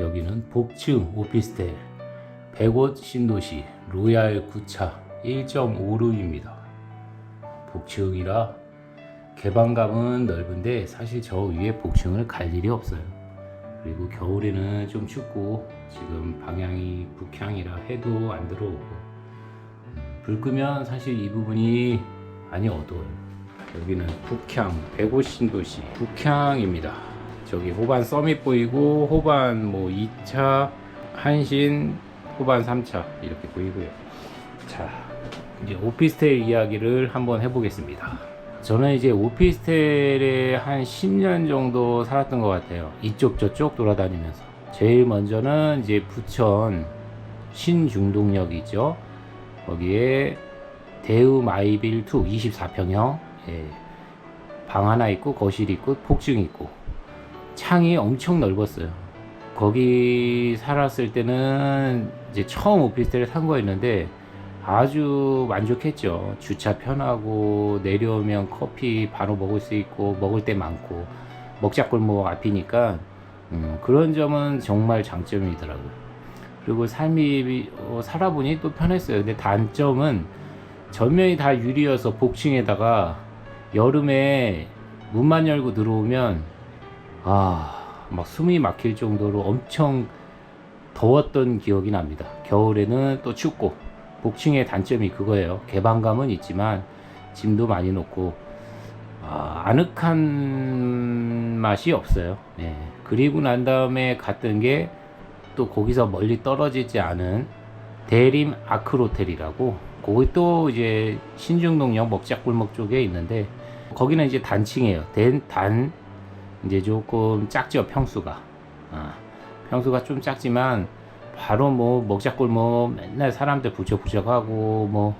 여기는 복층 오피스텔 100옷 신도시 로얄 9차 1.5룸입니다. 복층이라 개방감은 넓은데 사실 저 위에 복층을 갈 일이 없어요. 그리고 겨울에는 좀 춥고 지금 방향이 북향이라 해도 안 들어오고 불 끄면 사실 이 부분이 많이 어두워요. 여기는 북향 105 신도시 북향입니다. 저기 호반 서밋 보이고 호반 뭐 2차 한신 호반 3차 이렇게 보이고요. 자 이제 오피스텔 이야기를 한번 해보겠습니다. 저는 이제 오피스텔에 한 10년 정도 살았던 것 같아요. 이쪽 저쪽 돌아다니면서. 제일 먼저는 이제 부천 신중동역 있죠. 거기에 대우 마이빌 2 24평형 예. 방 하나 있고 거실 있고 폭증 있고 창이 엄청 넓었어요. 거기 살았을 때는 이제 처음 오피스텔에 산 거였는데 아주 만족했죠. 주차 편하고 내려오면 커피 바로 먹을 수 있고 먹을 때 많고 먹자골목 앞이니까 음, 그런 점은 정말 장점이더라고요. 그리고 삶이 어, 살아보니 또 편했어요. 근데 단점은 전면이 다 유리여서 복층에다가 여름에 문만 열고 들어오면 아 막 숨이 막힐 정도로 엄청 더웠던 기억이 납니다. 겨울에는 또 춥고 복층의 단점이 그거예요. 개방감은 있지만 짐도 많이 놓고 아, 아늑한 맛이 없어요. 네. 그리고 난 다음에 갔던 게 또 거기서 멀리 떨어지지 않은 대림 아크로텔이라고 거기 또 이제 신중동역 먹자골목 쪽에 있는데 거기는 이제 단층이에요. 단, 단 이제 조금 작죠 평수가. 아, 평수가 좀 작지만 바로 뭐 먹자골목 맨날 사람들 부쩍부쩍하고 뭐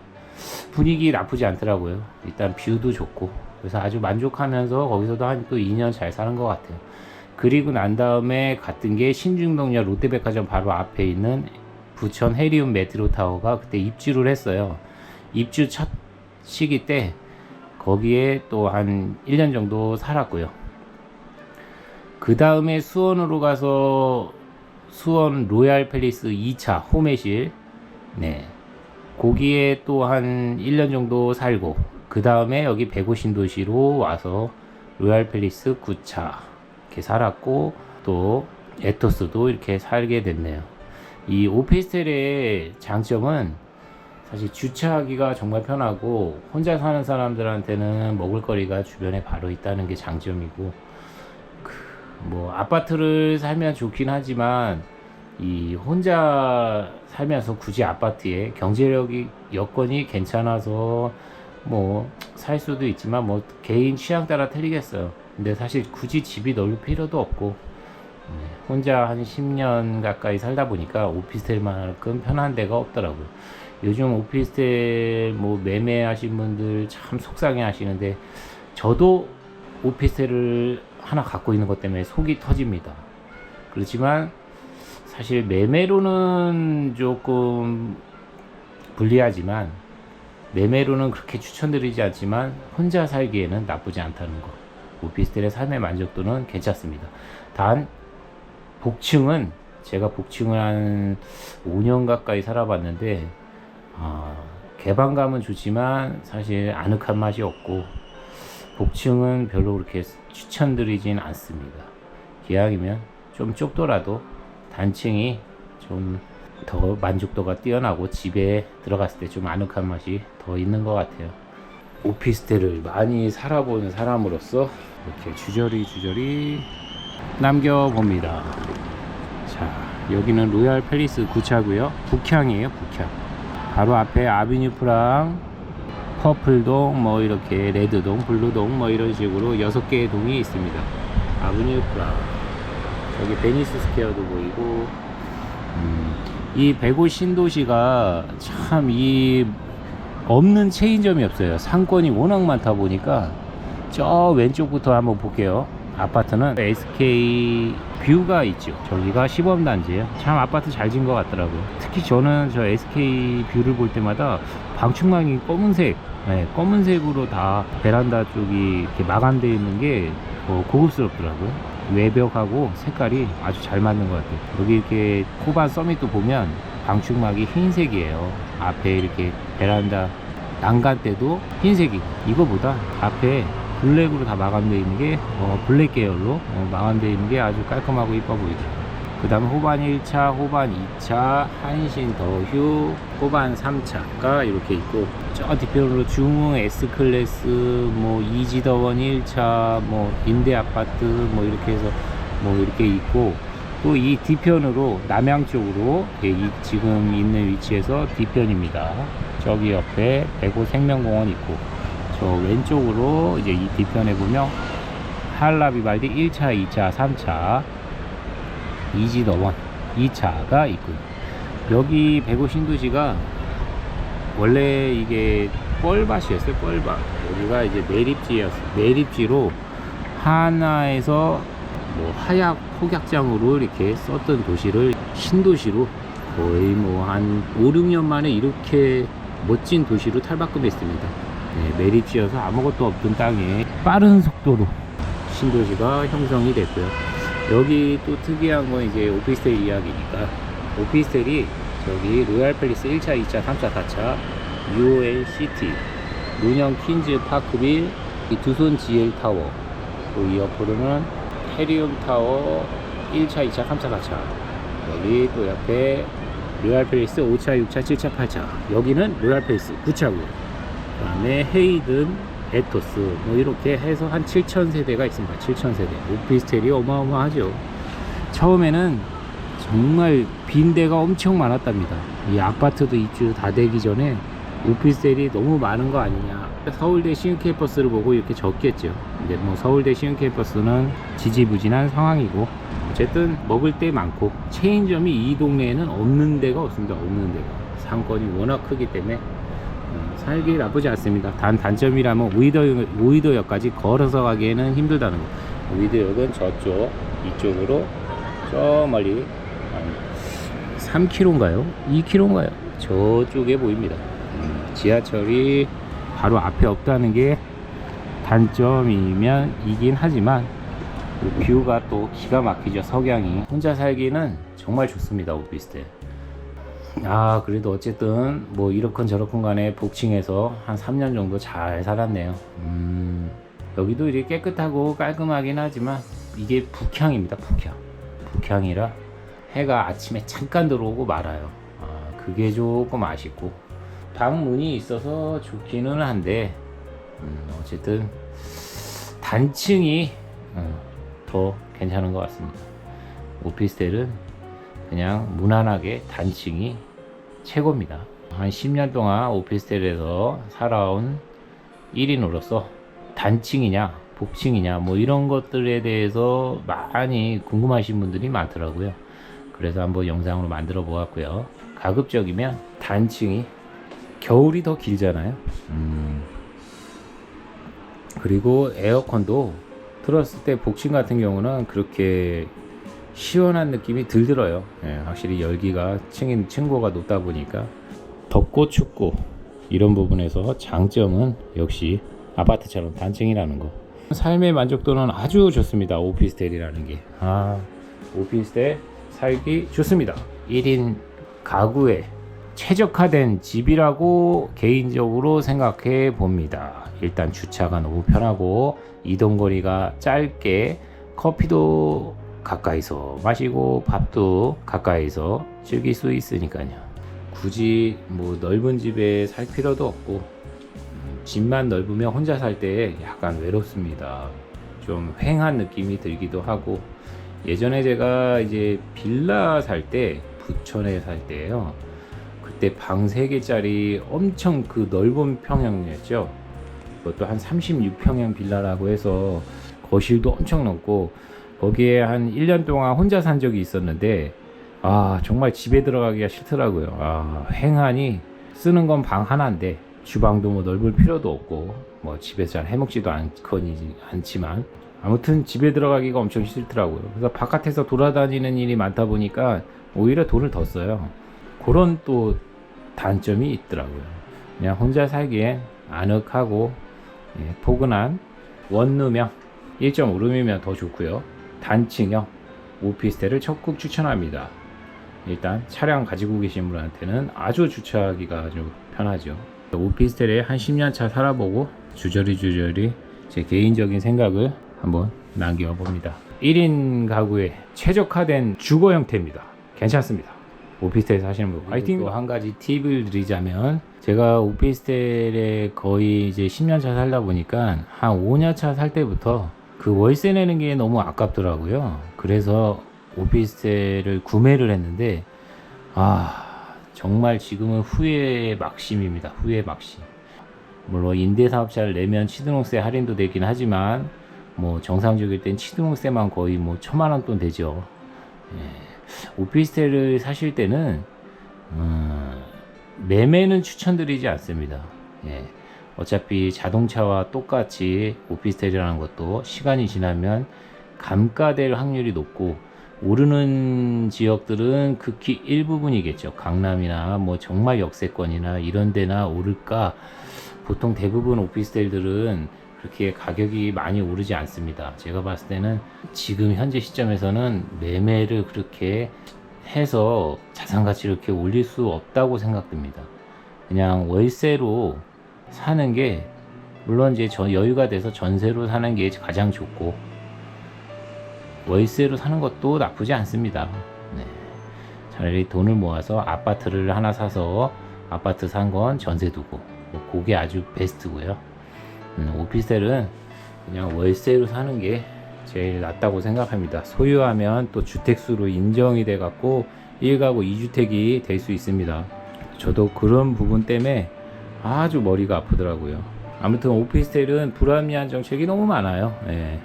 분위기 나쁘지 않더라고요. 일단 뷰도 좋고 그래서 아주 만족하면서 거기서도 한 또 2년 잘 사는 것 같아요. 그리고 난 다음에 갔던 게 신중동역 롯데백화점 바로 앞에 있는 부천 해리움 메트로 타워가 그때 입주를 했어요. 입주 첫 시기 때 거기에 또 한 1년 정도 살았고요. 그 다음에 수원으로 가서 수원 로얄 팰리스 2차 호매실 네. 거기에 또 한 1년 정도 살고 그 다음에 여기 백오 신도시로 와서 로얄 팰리스 9차 이렇게 살았고 또 에토스도 이렇게 살게 됐네요. 이 오피스텔의 장점은 사실 주차하기가 정말 편하고 혼자 사는 사람들한테는 먹을거리가 주변에 바로 있다는 게 장점이고 아파트를 살면 좋긴 하지만 이 혼자 살면서 굳이 아파트에 경제력이 여건이 괜찮아서 뭐 살 수도 있지만 뭐 개인 취향 따라 틀리겠어요. 근데 사실 굳이 집이 넓을 필요도 없고 네, 혼자 한 10년 가까이 살다 보니까 오피스텔만큼 편한 데가 없더라고요. 요즘 오피스텔 뭐 매매하신 분들 참 속상해 하시는데 저도 오피스텔을 하나 갖고 있는 것 때문에 속이 터집니다. 그렇지만 사실 매매로는 조금 불리하지만 매매로는 그렇게 추천드리지 않지만 혼자 살기에는 나쁘지 않다는 거. 오피스텔의 삶의 만족도는 괜찮습니다. 단 복층은 제가 복층을 한 5년 가까이 살아봤는데 아, 개방감은 좋지만 사실 아늑한 맛이 없고 복층은 별로 그렇게 추천드리진 않습니다. 기왕이면 좀 좁더라도 단층이 좀 더 만족도가 뛰어나고 집에 들어갔을 때 좀 아늑한 맛이 더 있는 것 같아요. 오피스텔을 많이 살아본 사람으로서 이렇게 주저리 주저리 남겨봅니다. 자, 여기는 로얄 팰리스 9차고요. 북향이에요, 북향. 바로 앞에 아비뉴 프랑, 퍼플동, 뭐 이렇게 레드동, 블루동, 뭐 이런 식으로 여섯 개의 동이 있습니다. 아비뉴 프랑. 여기 베니스 스퀘어도 보이고, 음, 이 백오 신도시가 참 이 없는 체인점이 없어요. 상권이 워낙 많다 보니까 저 왼쪽부터 한번 볼게요. 아파트는 SK 뷰가 있죠. 저기가 시범단지예요. 참 아파트 잘 지은 것 같더라고요. 특히 저는 저 SK 뷰를 볼 때마다 방충망이 검은색, 네, 검은색으로 다 베란다 쪽이 이렇게 마감되어 있는 게 어, 고급스럽더라고요. 외벽하고 색깔이 아주 잘 맞는 것 같아요. 여기 이렇게 코반 서밋도 보면 방충막이 흰색이에요. 앞에 이렇게 베란다 난간 때도 흰색이 이거보다 앞에 블랙으로 다 마감되어 있는 게 어, 블랙 계열로 어, 마감되어 있는 게 아주 깔끔하고 이뻐 보이죠. 그 다음에 호반 1차, 호반 2차, 한신 더휴, 호반 3차가 이렇게 있고 저 뒤편으로 중흥 S클래스, 뭐 이지더원 1차, 뭐 임대 아파트 뭐 이렇게 해서 뭐 이렇게 있고 또 이 뒤편으로 남양 쪽으로 예, 이 지금 있는 위치에서 뒤편입니다. 저기 옆에 백호 생명공원 있고 저 왼쪽으로 이제 이 뒤편에 보면 한라비발디 1차, 2차, 3차 이지더원 2차가 있고요. 여기 백오 신도시가 원래 이게 뻘밭이었어요. 뻘밭. 여기가 이제 매립지였어요. 매립지로 하나에서 뭐 하약 폭약장으로 이렇게 썼던 도시를 신도시로 거의 뭐 한 5, 6년 만에 이렇게 멋진 도시로 탈바꿈했습니다. 네, 매립지여서 아무것도 없던 땅에 빠른 속도로 신도시가 형성이 됐고요. 여기 또 특이한 건 이제 오피스텔 이야기니까 오피스텔이 저기 로얄 팰리스 1차, 2차, 3차, 4차 UOL 시티 문영 퀸즈 파크빌 이 두손 GL 타워 또이 옆으로는 헤리움 타워 1차, 2차, 3차, 4차. 여기 또 옆에 로얄 팰리스 5차, 6차, 7차, 8차. 여기는 로얄 팰리스 9차고요. 그 다음에 헤이든 에토스 뭐 이렇게 해서 한 7천 세대가 있습니다. 7천 세대. 오피스텔이 어마어마하죠. 처음에는 정말 빈대가 엄청 많았답니다. 이 아파트도 입주 다 되기 전에 오피스텔이 너무 많은 거 아니냐. 서울대 시흥 캠퍼스를 보고 이렇게 적겠죠. 근데 뭐 서울대 시흥 캠퍼스는 지지부진한 상황이고 어쨌든 먹을 때 많고 체인점이 이 동네에는 없는 데가 없습니다. 없는 데가 상권이 워낙 크기 때문에 음, 살기 나쁘지 않습니다. 단 단점이라면 우이도 우이도역까지 걸어서 가기에는 힘들다는 거. 우이도역은 저쪽 이쪽으로 저 멀리 한 3km인가요? 2km인가요? 저쪽에 보입니다. 음, 지하철이 바로 앞에 없다는 게 단점이면 이긴 하지만 그 뷰가 또 기가 막히죠 석양이 혼자 살기는 정말 좋습니다 오피스텔 아 그래도 어쨌든 뭐 이렇건 저렇건 간에 복층에서 한 3년 정도 잘 살았네요. 음 여기도 이렇게 깨끗하고 깔끔하긴 하지만 이게 북향입니다 북향. 북향이라 해가 아침에 잠깐 들어오고 말아요. 아 그게 조금 아쉽고. 방문이 있어서 좋기는 한데 음, 어쨌든 단층이 음, 더 괜찮은 것 같습니다. 오피스텔은 그냥 무난하게 단층이 최고입니다. 한 10년 동안 오피스텔에서 살아온 1인으로서 단층이냐, 복층이냐, 뭐 이런 것들에 대해서 많이 궁금하신 분들이 많더라고요. 그래서 한번 영상으로 만들어 보았고요. 가급적이면 단층이 겨울이 더 길잖아요. 음. 그리고 에어컨도 틀었을 때 복층 같은 경우는 그렇게 시원한 느낌이 들 들어요. 예, 확실히 열기가 층인 층고가 높다 보니까 덥고 춥고 이런 부분에서 장점은 역시 아파트처럼 단층이라는 거. 삶의 만족도는 아주 좋습니다. 오피스텔이라는 게. 아, 오피스텔 살기 좋습니다. 1인 가구에 최적화된 집이라고 개인적으로 생각해 봅니다. 일단 주차가 너무 편하고 이동거리가 짧게 커피도 가까이서 마시고 밥도 가까이서 즐길 수 있으니까요. 굳이 뭐 넓은 집에 살 필요도 없고 음, 집만 넓으면 혼자 살 때 약간 외롭습니다. 좀 휑한 느낌이 들기도 하고 예전에 제가 이제 빌라 살 때 부천에 살 때요. 그때 방 3개짜리 엄청 그 넓은 평형이었죠. 그것도 한 36평형 빌라라고 해서 거실도 엄청 넓고 거기에 한 1년 동안 혼자 산 적이 있었는데 아 정말 집에 들어가기가 싫더라고요. 아 횡하니 쓰는 건 방 하나인데 주방도 뭐 넓을 필요도 없고 뭐 집에서 잘 해먹지도 않거니 않지만 아무튼 집에 들어가기가 엄청 싫더라고요. 그래서 바깥에서 돌아다니는 일이 많다 보니까 오히려 돈을 더 써요. 그런 또 단점이 있더라고요. 그냥 혼자 살기엔 아늑하고 예, 포근한 원룸형 1.5룸이면 더 좋고요 단층형 오피스텔을 적극 추천합니다. 일단 차량 가지고 계신 분한테는 아주 주차하기가 아주 편하죠. 오피스텔에 한 10년 차 살아보고 주저리 주저리 제 개인적인 생각을 한번 남겨봅니다. 1인 가구에 최적화된 주거 형태입니다. 괜찮습니다. 오피스텔 사시는 분 화이팅! 또한 가지 팁을 드리자면 제가 오피스텔에 거의 이제 10년 차 살다 보니까 한 5년 차 살 때부터 그 월세 내는 게 너무 아깝더라고요. 그래서 오피스텔을 구매를 했는데 아 정말 지금은 후회 막심입니다. 후회 막심. 물론 임대사업자를 내면 취등록세 할인도 되긴 하지만 뭐 정상적일 땐 취등록세만 거의 뭐 천만 원 돈 되죠. 예. 오피스텔을 사실 때는 음, 매매는 추천드리지 않습니다. 예. 어차피 자동차와 똑같이 오피스텔이라는 것도 시간이 지나면 감가될 확률이 높고 오르는 지역들은 극히 일부분이겠죠. 강남이나 뭐 정말 역세권이나 이런 데나 오를까 보통 대부분 오피스텔들은 그렇게 가격이 많이 오르지 않습니다. 제가 봤을 때는 지금 현재 시점에서는 매매를 그렇게 해서 자산 가치를 이렇게 올릴 수 없다고 생각됩니다. 그냥 월세로 사는 게 물론 이제 저 여유가 돼서 전세로 사는 게 가장 좋고 월세로 사는 것도 나쁘지 않습니다. 네. 차라리 돈을 모아서 아파트를 하나 사서 아파트 산 건 전세 두고 뭐 그게 아주 베스트고요. 음, 오피스텔은 그냥 월세로 사는 게 제일 낫다고 생각합니다. 소유하면 또 주택수로 인정이 돼 갖고 1가구 2주택이 될 수 있습니다. 저도 그런 부분 때문에 아주 머리가 아프더라고요. 아무튼 오피스텔은 불합리한 정책이 너무 많아요. 예.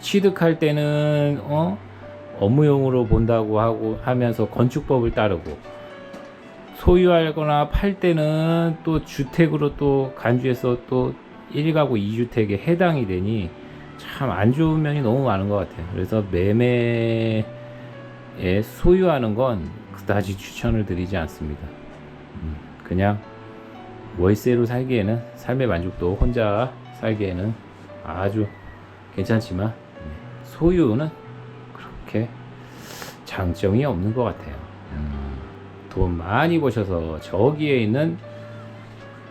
취득할 때는 어? 업무용으로 본다고 하고 하면서 건축법을 따르고 소유하거나 팔 때는 또 주택으로 또 간주해서 또 1가구 2주택에 해당이 되니 참 안 좋은 면이 너무 많은 것 같아요. 그래서 매매에 소유하는 건 그다지 추천을 드리지 않습니다. 음, 그냥 월세로 살기에는 삶의 만족도 혼자 살기에는 아주 괜찮지만 네, 소유는 그렇게 장점이 없는 것 같아요. 음, 돈 많이 버셔서 저기에 있는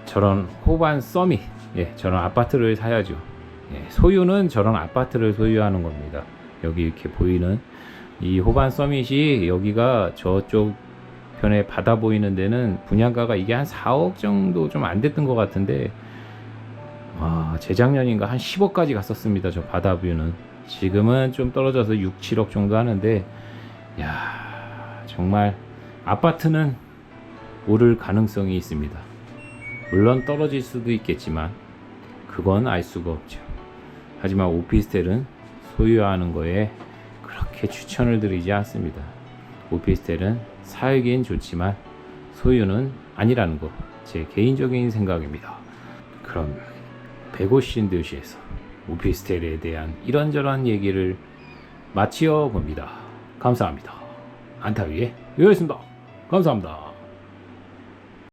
저런 호반 서밋, 예, 저런 아파트를 사야죠. 예, 소유는 저런 아파트를 소유하는 겁니다. 여기 이렇게 보이는 이 호반 서밋이 여기가 저쪽 편에 바다 보이는 데는 분양가가 이게 한 4억 정도 좀 안 됐던 것 같은데 와 재작년인가 한 10억까지 갔었습니다 저 바다 뷰는. 지금은 좀 떨어져서 6, 7억 정도 하는데 야 정말 아파트는 오를 가능성이 있습니다. 물론 떨어질 수도 있겠지만 그건 알 수가 없죠. 하지만 오피스텔은 소유하는 거에 그렇게 추천을 드리지 않습니다. 오피스텔은 살긴 좋지만 소유는 아니라는 거제 개인적인 생각입니다. 그럼 백오신 도시에서 오피스텔에 대한 이런저런 얘기를 마치어 봅니다. 감사합니다. 안타위의 유였습니다. 감사합니다.